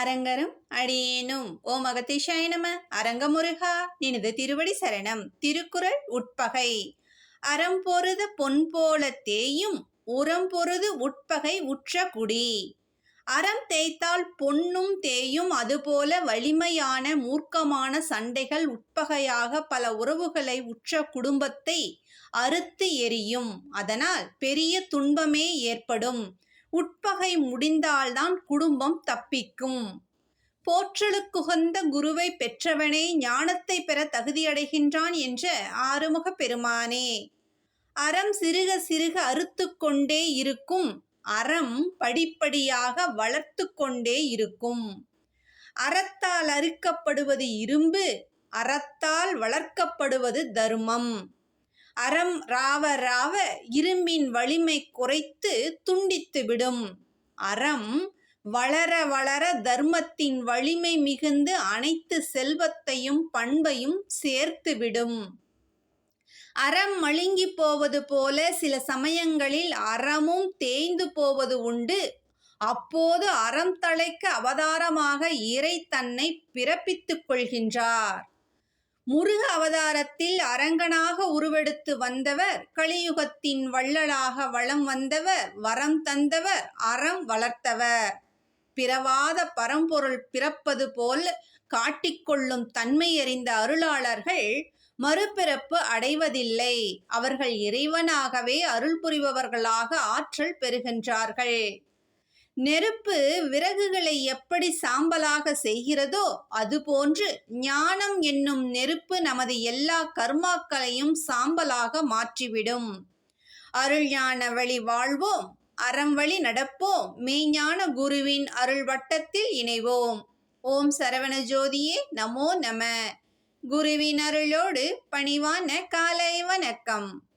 அரங்கரும் அடியேனும். ஓ மகதீஷாய நம. அரங்கமுருகா நினது திருவடி சரணம். திருக்குறள் உட்பகை. அறம் பொருது பொன் போல தேயும் உரம் பொருது உட்பகை உற்ற குடி அறம் தேய்த்தால் பொன்னும் தேயும் அதுபோல வலிமையான மூர்க்கமான சண்டைகள் உட்பகையாக பல உறவுகளை உற்ற குடும்பத்தை அறுத்து எரியும். அதனால் பெரிய துன்பமே ஏற்படும். உட்பகை முடிந்தால்தான் குடும்பம் தப்பிக்கும். போற்றலுக்குகந்த குருவை பெற்றவனே ஞானத்தை பெற தகுதியடைகின்றான் என்ற ஆறுமுக பெருமானே. அறம் சிறுக சிறுக அறுத்து கொண்டே இருக்கும் அறம் படிப்படியாக வளர்த்து கொண்டே இருக்கும். அறத்தால் அறுக்கப்படுவது இரும்பு அறத்தால் வளர்க்கப்படுவது தர்மம். அறம் ராவ ராவ இரும்பின் வலிமை குறைத்து துண்டித்துவிடும் அறம் வளர வளர தர்மத்தின் வலிமை மிகுந்து அனைத்து செல்வத்தையும் பண்பையும் சேர்த்துவிடும் அறம் மழுங்கி போவது போல சில சமயங்களில் அறமும் தேய்ந்து போவது உண்டு. அப்போது அறம் தலைக்க அவதாரமாக இறை தன்னை பிறப்பித்துக் கொள்கின்றார். முருக அவதாரத்தில் அரங்கனாக உருவெடுத்து வந்தவர் கலியுகத்தின் வள்ளலாக வளம் வந்தவர் வரம் தந்தவர் அறம் வளர்த்தவர். பிறவாத பரம்பொருள் பிறப்பது போல் காட்டிக்கொள்ளும் தன்மையறிந்த அருளாளர்கள் மறுபிறப்பு அடைவதில்லை. அவர்கள் இறைவனாகவே அருள் புரிபவர்களாக ஆற்றல் பெறுகின்றார்கள். நெருப்பு விறகுகளை எப்படி சாம்பலாக செய்கிறதோ அதுபோன்று ஞானம் என்னும் நெருப்பு நமது எல்லா கர்மாக்களையும் சாம்பலாக மாற்றிவிடும். அருள்ஞான வழி வாழ்வோம் அறம் வழி நடப்போம் மெய்ஞான குருவின் அருள் வட்டத்தில் இணைவோம். ஓம் சரவண ஜோதியே நமோ நம. குருவின் அருளோடு பணிவான காலை வணக்கம்.